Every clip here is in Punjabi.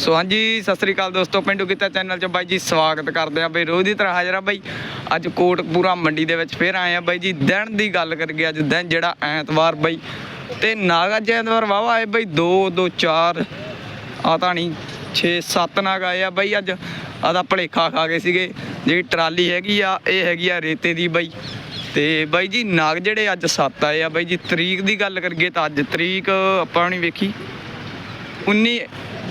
ਸੋ ਹਾਂਜੀ, ਸਤਿ ਸ੍ਰੀ ਅਕਾਲ ਦੋਸਤੋ, ਪਿੰਡੂ ਕੀਤਾ ਚੈਨਲ 'ਚ ਬਾਈ ਜੀ ਸਵਾਗਤ ਕਰਦੇ ਆ ਬਈ ਰੋਜ਼ ਦੀ ਤਰ੍ਹਾਂ ਹਾਜ਼ਰ ਆ ਬਾਈ। ਅੱਜ ਕੋਟਕਪੂਰਾ ਮੰਡੀ ਦੇ ਵਿੱਚ ਫੇਰ ਆਏ ਆ ਬਾਈ ਜੀ, ਦਿਨ ਦੀ ਗੱਲ ਕਰੀਏ ਅੱਜ ਦਿਨ ਜਿਹੜਾ ਐਤਵਾਰ ਬਾਈ। ਤੇ ਨਾਗ ਅੱਜ ਐਤਵਾਰ ਵਾਵਾ ਆਏ ਬਾਈ 2 2 4 ਆ ਤਾਂ ਨਹੀਂ 6 7 ਨਾਗ ਆਏ ਆ ਬਾਈ ਅੱਜ। ਆਦਾ ਭਲੇਖਾ ਖਾ ਗਏ ਸੀਗੇ, ਜਿਹੜੀ ਟਰਾਲੀ ਹੈਗੀ ਆ, ਇਹ ਹੈਗੀ ਆ ਰੇਤੇ ਦੀ ਬਾਈ। ਤੇ ਬਾਈ ਜੀ, ਨਾਗ ਜਿਹੜੇ ਅੱਜ 7 ਆਏ ਆ ਬਾਈ ਜੀ, ਤਰੀਕ ਦੀ ਗੱਲ ਕਰੀਏ ਤਾਂ ਅੱਜ ਤਰੀਕ ਆਪਾਂ ਨਹੀਂ ਵੇਖੀ। 19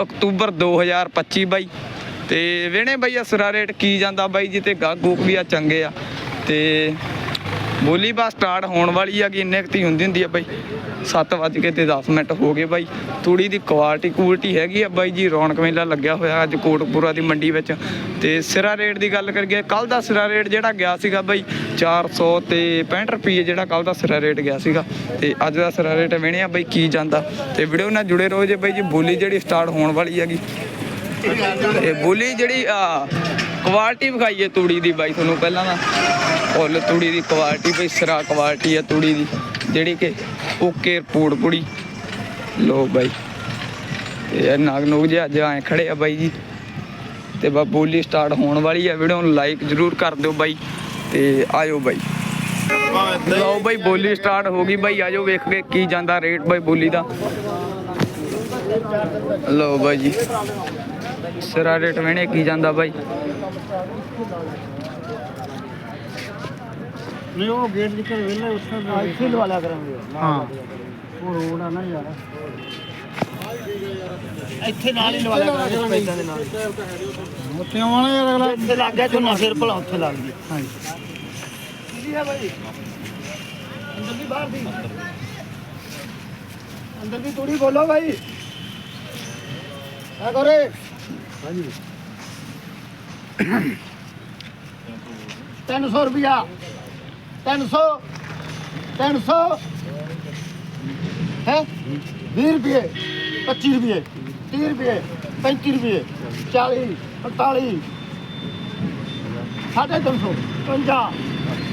ਅਕਤੂਬਰ 2025 ਬਾਈ। ਤੇ ਵੇਣੇ ਬਾਈ ਅਸਰਾ ਰੇਟ ਕੀ ਜਾਂਦਾ ਬਾਈ ਜੀ ਤੇ ਗਾਗੂਕ ਵੀ ਆ ਚੰਗੇ ਆ। ਤੇ ਬੋਲੀ ਬਾ ਸਟਾਰਟ ਹੋਣ ਵਾਲੀ ਆ ਕਿ ਇੰਨੇ ਕੁ ਹੁੰਦੀ ਹੁੰਦੀ ਆ ਬਾਈ? 7 ਵੱਜ ਕੇ ਤੇ 10 ਮਿੰਟ ਹੋ ਗਏ ਬਾਈ। ਤੂੜੀ ਦੀ ਕੁਆਲਿਟੀ ਕੁਆਲਿਟੀ ਹੈਗੀ ਆ ਬਾਈ ਜੀ, ਰੌਣਕ ਮੇਲਾ ਲੱਗਿਆ ਹੋਇਆ ਅੱਜ ਕੋਟਪੂਰਾ ਦੀ ਮੰਡੀ ਵਿੱਚ। ਤੇ ਸਿਰਾ ਰੇਟ ਦੀ ਗੱਲ ਕਰੀਏ ਕੱਲ ਦਾ ਸਿਰਾ ਰੇਟ ਜਿਹੜਾ ਗਿਆ ਸੀਗਾ ਬਾਈ 400 ਤੇ 65 ਰੁਪਏ ਜਿਹੜਾ ਕੱਲ ਦਾ ਸਿਰਾ ਰੇਟ ਗਿਆ ਸੀਗਾ। ਤੇ ਅੱਜ ਦਾ ਸਿਰਾ ਰੇਟ ਵੇਣੇ ਆ ਬਾਈ, ਕੀ ਜਾਂਦਾ। ਤੇ ਵੀਡੀਓ ਨਾਲ ਜੁੜੇ ਰਹੋ ਜੇ ਬਾਈ ਜੀ, ਬੋਲੀ ਜਿਹੜੀ ਸਟਾਰਟ ਹੋਣ ਵਾਲੀ ਹੈਗੀ। ਤੇ ਬੋਲੀ ਜਿਹੜੀ, ਆ ਕੁਆਲਿਟੀ ਵਿਖਾਈਏ ਤੂੜੀ ਦੀ ਬਾਈ ਤੁਹਾਨੂੰ ਪਹਿਲਾਂ ਤਾਂ। ਫੁੱਲ ਤੂੜੀ ਦੀ ਕੁਆਲਿਟੀ ਬਈ ਸਿਰਾ ਕੁਆਲਿਟੀ ਆ ਤੂੜੀ ਦੀ। ਜਿਹੜੀ ਕਿ ਓਕੇ ਰਿਪੋਰਟ ਕੁੜੀ ਲੋ ਬਾਈ। ਇਹ ਨਾਗ ਨੂਗ ਜੇ ਅੱਜ ਆਏ ਖੜੇ ਆ ਬਾਈ ਜੀ। ਤੇ ਬਾ ਬੋਲੀ ਸਟਾਰਟ ਹੋਣ ਵਾਲੀ ਆ ਵੀਡੀਓ ਨੂੰ ਲਾਈਕ ਜਰੂਰ ਕਰ ਦਿਓ ਬਾਈ। ਤੇ ਆਇਓ ਬਾਈ। ਲਓ ਬਾਈ, ਬੋਲੀ ਸਟਾਰਟ ਹੋ ਗਈ ਬਾਈ। ਆਜੋ ਵੇਖ ਕੇ ਕੀ ਜਾਂਦਾ ਰੇਟ ਬਾਈ ਬੋਲੀ ਦਾ। ਲਓ ਬਾਈ ਜੀ। ਸਿਰਾ ਰੇਟ ਵੇਣੇ ਕੀ ਜਾਂਦਾ ਬਾਈ। ਨਹੀਂ ਉਹ ਗੇਟ ਦੇ ਵੇਲੇ ਉੱਥੇ ਇੱਥੇ ਲਵਾ ਲਿਆ ਕਰਾਂਗੇ। ਹਾਂ। ਉਹ ਰੋਡ ਆ ਨਾ ਯਾਰ। ਇੱਥੇ ਨਾਲ ਹੀ ਲਵਾ ਲਿਆ ਕਰਾਂਗੇ। ਪੈਦਾਂ ਦੇ ਨਾਲ ਉੱਥੇ ਆਉਣਾ ਯਾਰ ਅਗਲਾ। ਇੱਥੇ ਲੱਗ ਗਿਆ ਝੋਨਾ ਸਿਰ ਭਲਾ ਉੱਥੇ ਲੱਗ ਗਈ ਹਾਂਜੀ। ਕੀ ਹੈ ਭਾਈ ਅੰਦਰ ਦੀ ਬਾਹਰ ਦੀ। ਅੰਦਰ ਦੀ ਤੂੜੀ ਬੋਲੋ ਭਾਈ ਆ ਕਰੇ ਹਾਂਜੀ। 300 ਰੁਪਿਆ 300 300 ਹੈ? 20 ਰੁਪਏ 25 ਰੁਪਏ 30 ਰੁਪਏ 35 ਰੁਪਏ 40 45 ਸਾਢੇ ਤਿੰਨ ਸੌ 50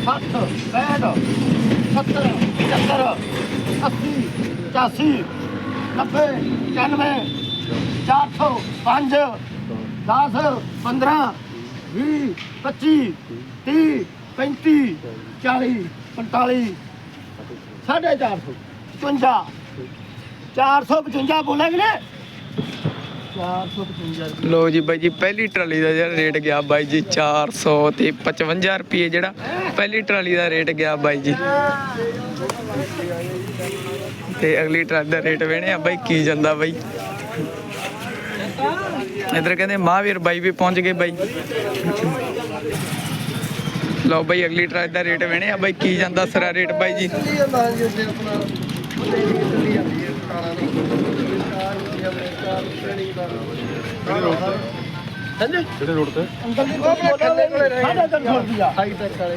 60 65 70 75 80 85 90 95 400 5 10 15 20 25 30 35 40 45 ਸਾਢੇ 400 55 455 ਬੋਲਾਂਗੇ ਨੇ 455 ਲੋ ਜੀ ਬਾਈ ਜੀ, ਪਹਿਲੀ ਟਰਾਲੀ ਦਾ ਜਿਹੜਾ ਰੇਟ ਗਿਆ ਬਾਈ ਜੀ 400 ਤੇ 55 ਰੁਪਏ ਜਿਹੜਾ, ਪਹਿਲੀ ਟਰਾਲੀ ਦਾ ਰੇਟ ਗਿਆ ਬਾਈ ਜੀ। ਤੇ ਅਗਲੀ ਟਰਾਲੀ ਦਾ ਰੇਟ ਵੇਣੇ ਆ ਬਾਈ ਕੀ ਜਾਂਦਾ ਬਾਈ। ਇਧਰ ਕਹਿੰਦੇ ਮਹਾਵੀਰ ਬਾਈ ਵੀ ਪਹੁੰਚ ਗਏ ਬਾਈ। ਲਓ ਬਾਈ ਅਗਲੀ ਟਰਾਲੀ ਦਾ ਰੇਟ ਵੇਣੇ ਆ ਬਾਈ ਕੀ ਜਾਂਦਾ ਸਰਾ ਰੇਟ ਬਾਈ ਜੀ। ਹਾਂਜੀ ਕਿਹੜੇ ਰੋਡ ਤੇ। ਅੰਦਰ ਦੀ ਕੋਲੇ ਸਾਢੇ ਤਿੰਨ ਸੌ ਰੁਪਿਆ ਹਾਈ ਟੈਕ ਵਾਲੇ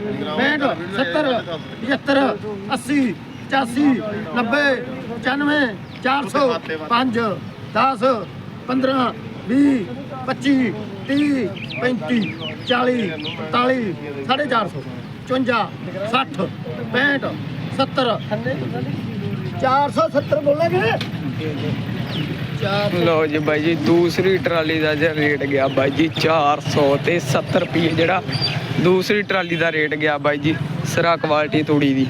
65 70 75 80 85 90 95 400 5 10 15 20 25 30 35 40 45 450 54 60 65 70 470 ਬੋਲਾਂਗੇ ਚਾਰ ਲਓ ਜੀ ਬਾਈ ਜੀ ਦੂਸਰੀ ਟਰਾਲੀ ਦਾ ਜਿਹੜਾ ਰੇਟ ਗਿਆ ਬਾਈ ਜੀ 400 ਤੇ 70 ਰੁਪਏ ਜਿਹੜਾ ਦੂਸਰੀ ਟਰਾਲੀ ਦਾ ਰੇਟ ਗਿਆ ਬਾਈ ਜੀ ਸਿਰਾ ਕੁਆਲਿਟੀ ਤੂੜੀ ਦੀ।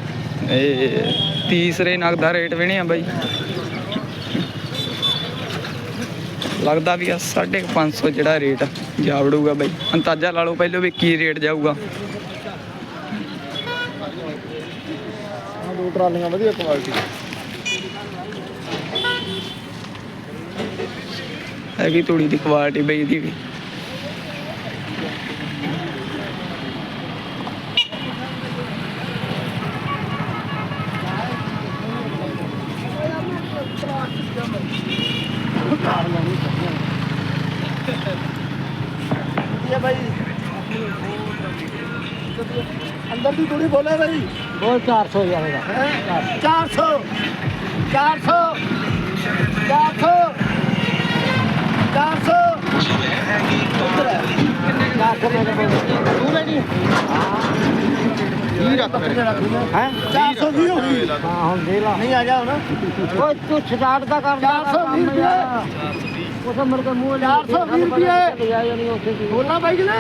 ਇਹ ਤੀਸਰੇ ਨਗ ਦਾ ਰੇਟ ਵੀ ਨਹੀਂ ਆ ਬਾਈ। ਲੱਗਦਾ ਵੀ ਆ 550 ਜਿਹੜਾ ਰੇਟ ਜਾਵੜੂਗਾ ਬਾਈ। ਅੰਦਾਜ਼ਾ ਲਾ ਲਓ ਪਹਿਲਾਂ ਵੀ ਕੀ ਰੇਟ ਜਾਊਗਾ। ਦੋ ਟਰਾਲੀਆਂ ਵਧੀਆ ਕੁਆਲਿਟੀ ਹੈਗੀ ਤੂੜੀ ਦੀ ਕੁਆਲਿਟੀ ਬਈ ਦੀ ਵੀ। ਅੰਦਰ ਦੀ ਤੂੜੀ ਬੋਲੇ ਬਈ ਬੋਲ 400 ਜਾਏਗਾ 400 400 400 400 ਤੂੰ ਲੈਣੀ ਕੀ ਰੱਖ ਮੇਰੇ ਹੈ 400 ਦੀ ਹੋ ਗਈ। ਹਾਂ ਹੁਣ ਦੇ ਲਾ। ਨਹੀਂ ਆ ਜਾ ਹੁਣ। ਓਏ ਤੂੰ ਛਡਾੜ ਦਾ ਕਰ 420 ਰੁਪਏ। ਉਸ ਮਰ ਕੇ ਮੂੰਹ 420 ਰੁਪਏ। ਬੋਲਣਾ ਬਾਈ ਜੀ ਨੇ।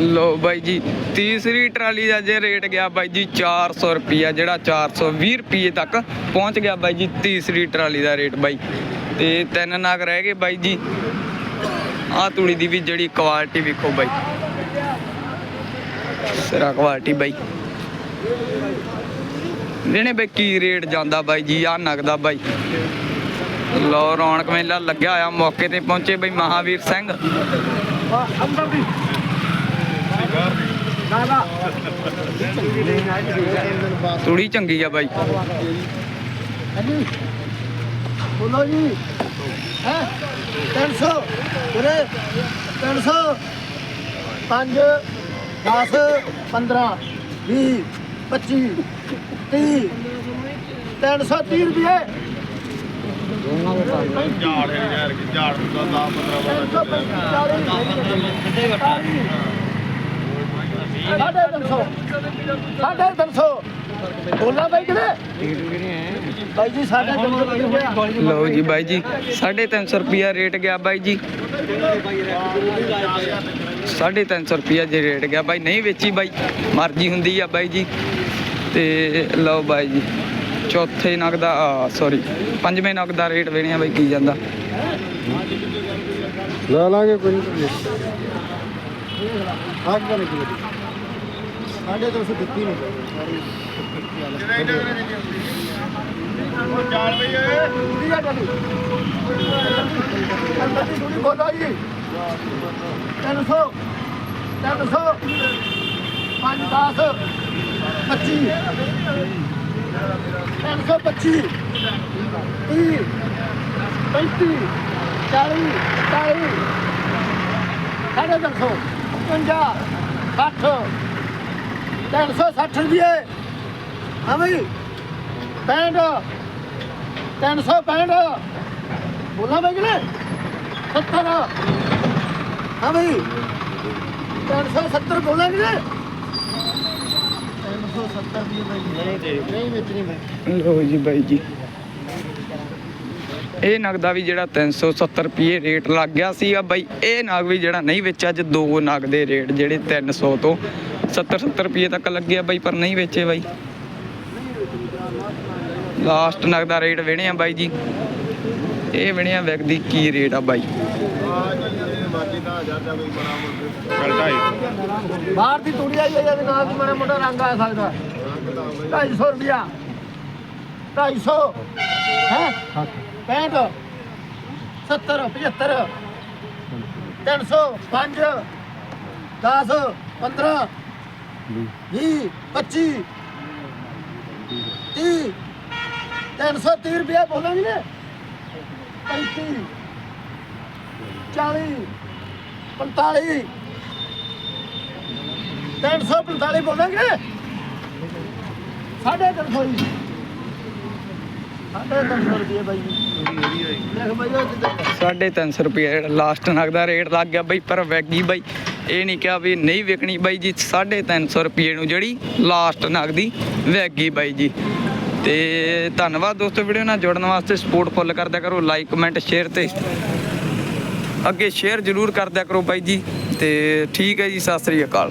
ਲੋ। ਬਾਈ ਜੀ ਤੀਸਰੀ ਟਰਾਲੀ ਦਾ ਜੇ ਰੇਟ ਗਿਆ ਬਾਈ ਜੀ 400 ਰੁਪਿਆ ਜਿਹੜਾ 420 ਰੁਪਏ ਤੱਕ ਪਹੁੰਚ ਗਿਆ ਬਾਈ ਜੀ ਤੀਸਰੀ ਟਰਾਲੀ ਦਾ ਰੇਟ ਬਾਈ। ਤੇ ਤਿੰਨ ਨਾਗ ਰਹਿ ਗਏ ਬਾਈ ਜੀ। ਆ ਤੂੜੀ ਦੀ ਵੀ ਜਿਹੜੀ ਕੁਆਲਿਟੀ ਵੇਖੋ ਬਾਈ। ਸਿਰਾ ਕੁਆਲਿਟੀ ਬਾਈ। ਜਿਹਨੇ ਬਈ ਕੀ ਰੇਟ ਜਾਂਦਾ ਬਾਈ ਜੀ ਆ ਨਗਦਾ ਬਾਈ। ਲੋ ਰੌਣਕ ਮੇਲਾ ਲੱਗਿਆ ਹੋਇਆ, ਮੌਕੇ ਤੇ ਪਹੁੰਚੇ ਬਈ ਮਹਾਵੀਰ ਸਿੰਘ। ਅੰਦਰ ਚੰਗੀ ਆ ਬਾਈ। ਬੋਲੋ ਜੀ। ਹੈ? 300 ਉਰੇ 300 5 10 15 20 25 30 330 ਰੁਪਏ। ਸਾਢੇ ਤਿੰਨ ਸੌ ਸਾਢੇ ਤਿੰਨ ਸੌ ਬੋਲਣਾ ਬਾਈ ਕਿਨੇ ਬਾਈ ਜੀ। ਸਾਢੇ ਤਿੰਨ ਸੌ ਰੁਪਏ ਲਓ ਜੀ ਬਾਈ ਜੀ 350 ਰੁਪਿਆ ਰੇਟ ਗਿਆ ਬਾਈ ਜੀ 350 ਰੁਪਿਆ ਜੇ ਰੇਟ ਗਿਆ ਬਾਈ, ਨਹੀਂ ਵੇਚੀ ਬਾਈ, ਮਰਜ਼ੀ ਹੁੰਦੀ ਆ ਬਾਈ ਜੀ। ਤੇ ਲਓ ਬਾਈ ਜੀ। ਚੌਥੇ ਨਗ ਦਾ ਸੌਰੀ ਪੰਜਵੇਂ ਨਗ ਦਾ ਰੇਟ ਵੇਣਿਆ ਬਾਈ ਕੀ ਜਾਂਦਾ। ਲਾ ਲਾਂਗੇ ਕੋਈ ਨਹੀਂ। ਆਜ ਬਣੇ ਕਿ ਸਾਡੇ ਤੋਂ ਸੇ ਦਿੱਤੀ ਨਹੀਂ। ਚਾਲ ਬਈ ਏ ਪੂਰੀ ਆ ਡਾਲੀ ਅੰਦਰ ਥੋੜੀ ਬੋਲੋ ਜੀ 300 300 5 10 25 325 30 35 40 40 ਸਾਢੇ ਤਿੰਨ ਸੌ ਪੰਜਾਹ ਸੱਠ, ਤਿੰਨ ਸੌ ਸੱਠ ਰੁਪਏ ਹਾਂ ਬਈ ਪੈਂਹਠ, ਤਿੰਨ ਸੌ ਪੈਂਹਠ। ਬੋਲਾਂ ਬਈ ਕਿਨੇ ਸੱਤਰ। ਹਾਂ ਬਈ ਤਿੰਨ ਸੌ ਸੱਤਰ ਬੋਲਾਂ ਕਿਨੇ ਜੀ ਬਾਈ ਜੀ ਇਹ ਨਗ ਦਾ ਵੀ ਜਿਹੜਾ 370 ਰੁਪਏ ਰੇਟ ਲੱਗ ਗਿਆ ਸੀਗਾ ਬਾਈ। ਇਹ ਨਗ ਵੀ ਜਿਹੜਾ ਨਹੀਂ ਵੇਚਿਆ ਅੱਜ ਦੋ ਨਗ ਦੇ ਰੇਟ ਜਿਹੜੇ 300 ਤੋਂ 70 70 ਰੁਪਏ ਤੱਕ ਲੱਗੇ ਆ ਬਾਈ ਪਰ ਨਹੀਂ ਵੇਚੇ ਬਾਈ। ਲਾਸਟ ਨਗ ਦਾ ਰੇਟ ਵੇਣੇ ਆ ਬਾਈ ਜੀ। ਇਹ ਵੇਣੇ ਆ ਵਿਕਦੀ ਕੀ ਰੇਟ ਆ ਬਾਈ? ਬਾਹਰ ਦੀ ਤੂੜੀ ਆਈ ਹੈ ਇਹਦੇ ਨਾਲ ਦੀ ਮਾੜਾ ਮੋਟਾ ਰੰਗ ਆ ਸਕਦਾ। 250 ਰੁਪਿਆ 250 ਹੈ? 65 70 75 300 5 10 15 20 25 30 330 ਰੁਪਿਆ ਬੋਲਾਂਗੇ ਨੇ। 35 40 45 345 ਬੋਲਾਂਗੇ। ਸਾਢੇ ਤਿੰਨ ਸੌ ਜੀ। ਸਾਢੇ ਤਿੰਨ ਸੌ ਰੁਪਏ ਬਾਈ ਜੀ। ਦੇਖ ਬਾਈ ਉਹ ਕਿੱਦਾਂ 350 ਰੁਪਏ ਜਿਹੜਾ ਲਾਸਟ ਨਗ ਦਾ ਰੇਟ ਲੱਗ ਗਿਆ ਬਾਈ, ਪਰ ਵੈਗੀ ਬਾਈ, ਇਹ ਨਹੀਂ ਕਿਹਾ ਵੀ ਨਹੀਂ ਵਿਕਣੀ ਬਾਈ ਜੀ। 350 ਰੁਪਏ ਨੂੰ ਜਿਹੜੀ ਲਾਸਟ ਨਗ ਦੀ ਵੈਗੀ ਬਾਈ ਜੀ। ਤੇ ਧੰਨਵਾਦ ਦੋਸਤੋ ਵੀਡੀਓ ਨਾਲ ਜੁੜਨ ਵਾਸਤੇ। ਸਪੋਰਟ ਫੁੱਲ ਕਰਦਿਆ ਕਰੋ ਲਾਈਕ ਕਮੈਂਟ ਸ਼ੇਅਰ ਤੇ ਅੱਗੇ ਸ਼ੇਅਰ ਜ਼ਰੂਰ ਕਰਦਿਆ ਕਰੋ ਬਾਈ ਜੀ। ਤੇ ਠੀਕ ਹੈ ਜੀ, ਸਤਿ ਸ੍ਰੀ ਅਕਾਲ।